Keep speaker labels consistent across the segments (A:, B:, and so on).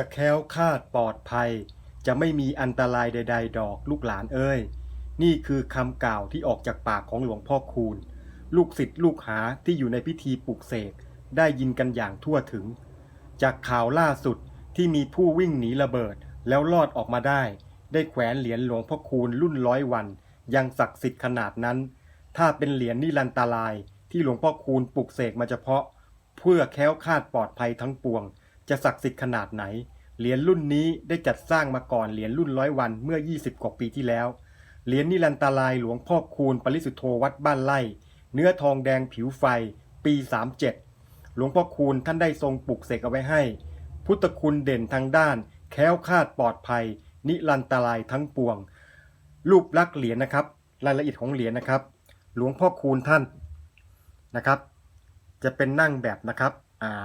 A: จะแค้วคาดปลอดภัย จะไม่มีอันตรายใด ๆ ดอกลูกหลานเอ้ย นี่คือคำกล่าวที่ออกจากปากของหลวงพ่อคูณ ลูกศิษย์ลูกหาที่อยู่ในพิธีปลุกเสกได้ยินกันอย่างทั่วถึง จากข่าวล่าสุดที่มีผู้วิ่งหนีระเบิดแล้วรอดออกมาได้ ได้แขวนเหรียญหลวงพ่อคูณรุ่นร้อยวัน ยังศักดิ์สิทธิ์ขนาดนั้น ถ้าเป็นเหรียญนิรันตรายที่หลวงพ่อคูณปลุกเสกมาเฉพาะ เพื่อแค้วคาดปลอดภัยทั้งปวง จะศักดิ์สิทธิ์ขนาดไหน เหรียญรุ่นนี้ได้จัดสร้างมาก่อนเหรียญรุ่นร้อยวันเมื่อ 20 กว่าปีที่แล้ว เหรียญนิรันตรายหลวงพ่อคูณปริสุทธโธวัดบ้านไร่ เนื้อทองแดงผิวไฟ ปี 37 หลวงพ่อคูณท่านได้ทรงปลุกเสกเอาไว้ให้ พุทธคุณเด่นทางด้าน แค้วคาดปลอดภัย นิรันตรายทั้งปวง รูปลักษณ์เหรียญนะครับ รายละเอียดของเหรียญนะครับ หลวงพ่อคูณท่านนะครับ จะเป็นนั่งแบบนะครับ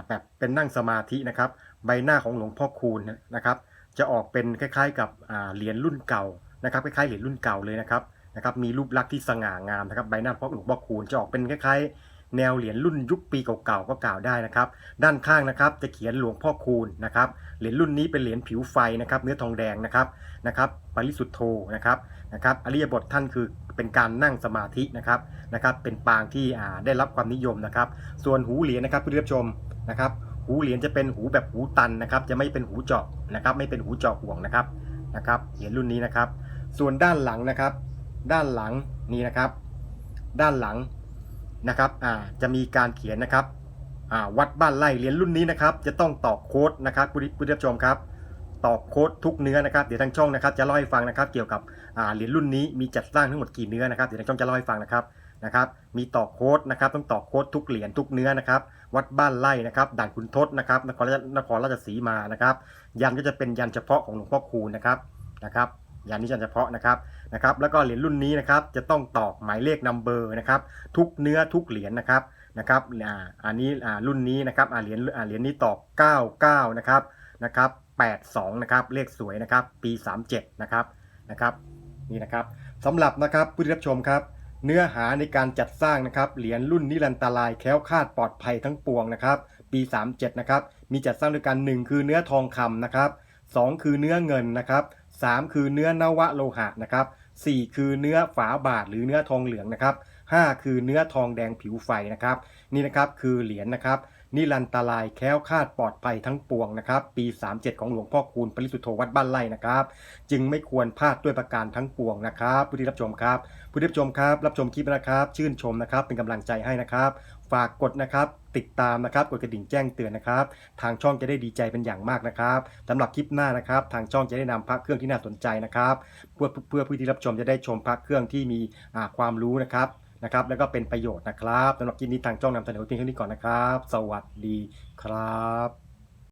A: แบบเป็นนั่งสมาธินะครับ ใบหน้าของหลวงพ่อคูณนะครับ จะออกเป็นคล้ายๆ กับเหรียญรุ่นเก่านะครับคล้ายๆเหรียญรุ่นเก่าเลยนะครับนะครับมีรูปลักษณ์ที่สง่างามนะครับใบหน้าของหลวงพ่อคูณจะออกเป็นคล้ายๆ แนวเหรียญรุ่นยุคปีเก่าๆก็กล่าวได้นะครับ ด้านข้างนะครับจะเขียนหลวงพ่อคูณนะครับเหรียญรุ่นนี้เป็นเหรียญผิวไฟนะครับ เนื้อทองแดงนะครับนะครับปริสุทธโธนะครับนะครับอริยบทท่านคือเป็นการนั่งสมาธินะครับนะครับ เป็นปางที่ได้รับความนิยมนะครับ ส่วนหูเหรียญนะครับผู้ชม นะครับ หูเหรียญจะเป็นหูแบบหูตันนะครับ จะไม่เป็นหูเจาะนะครับ ไม่เป็นหูเจาะห่วงนะครับนะครับ เหรียญรุ่นนี้นะครับ ส่วนด้านหลังนะครับ ด้านหลังนี่นะครับ ด้านหลังนะครับอ่าจะมีการเขียนนะครับอ่าวัดบ้านไร่เหรียญรุ่นนี้นะครับ จะต้องตอกโค้ดนะครับผู้ผู้ชมครับตอกโค้ดทุกเนื้อนะครับเดี๋ยวทางช่องนะครับจะเล่าให้ฟังนะครับ เกี่ยวกับเหรียญรุ่นนี้มีจัดสร้างทั้งหมดกี่เนื้อนะครับเดี๋ยวทางช่องจะเล่าให้ฟังนะครับ นะครับ มีตอกโค้ดนะครับต้องตอกโค้ดทุกเหรียญทุกเนื้อนะครับ วัดบ้านไร่นะครับ ด่านขุนทศนะครับ นครราชนครราชสีมานะครับ ยันก็จะเป็นยันเฉพาะของหลวงพ่อคูณนะครับนะครับยันนี้ยันเฉพาะนะครับนะครับ แล้วก็เหรียญรุ่นนี้นะครับ จะต้องตอกหมายเลขนัมเบอร์นะครับ ทุกเนื้อทุกเหรียญนะครับนะครับอ่าอันนี้อ่ารุ่นนี้นะครับอ่าเหรียญอ่าเหรียญนี้ตอก99นะครับนะครับ82นะครับเลขสวยนะครับ ปี 37นะครับนะครับนี่นะครับสำหรับนะครับผู้ที่รับชมครับ เนื้อหาในการจัดสร้างนะครับเหรียญรุ่นนิรันตรายแคล้วคลาดปลอดภัยทั้งปวงนะครับ ปี 37 นะครับ มีจัดสร้างด้วยกัน 1 คือเนื้อทองคำนะครับ 2 คือเนื้อเงินนะครับ 3 คือเนื้อนวะโลหะนะครับ 4 คือเนื้อฝาบาทหรือเนื้อทองเหลืองนะครับ 5 คือเนื้อทองแดงผิวไฟนะครับ นี่นะครับคือเหรียญนะครับ นิรันตรายแค้วคาดปลอดภัยทั้งปวงนะครับ ปี 37 ของหลวงพ่อคูณปริสุทธโธวัดบ้านไร่นะครับ จึงไม่ควรพลาดด้วยประการทั้งปวงนะครับ ผู้ที่รับชมครับ ผู้ที่รับชมครับ รับชมคลิปนะครับ ชื่นชมนะครับ เป็นกำลังใจให้นะครับ ฝากกดนะครับ ติดตามนะครับกดกระดิ่งแจ้งเตือนนะครับ ทางช่องจะได้ดีใจเป็นอย่างมากนะครับสำหรับคลิปหน้านะครับ ทางช่องจะได้นำพระเครื่องที่น่าสนใจนะครับ เพื่อเพื่อผู้ที่รับชมจะได้ชมพระเครื่องที่มีความรู้นะครับ นะครับ แล้วก็เป็นประโยชน์นะครับสำหรับคลิปนี้ทางช่องนำเสนอเพียงเท่านี้ก่อนนะครับ สวัสดีครับ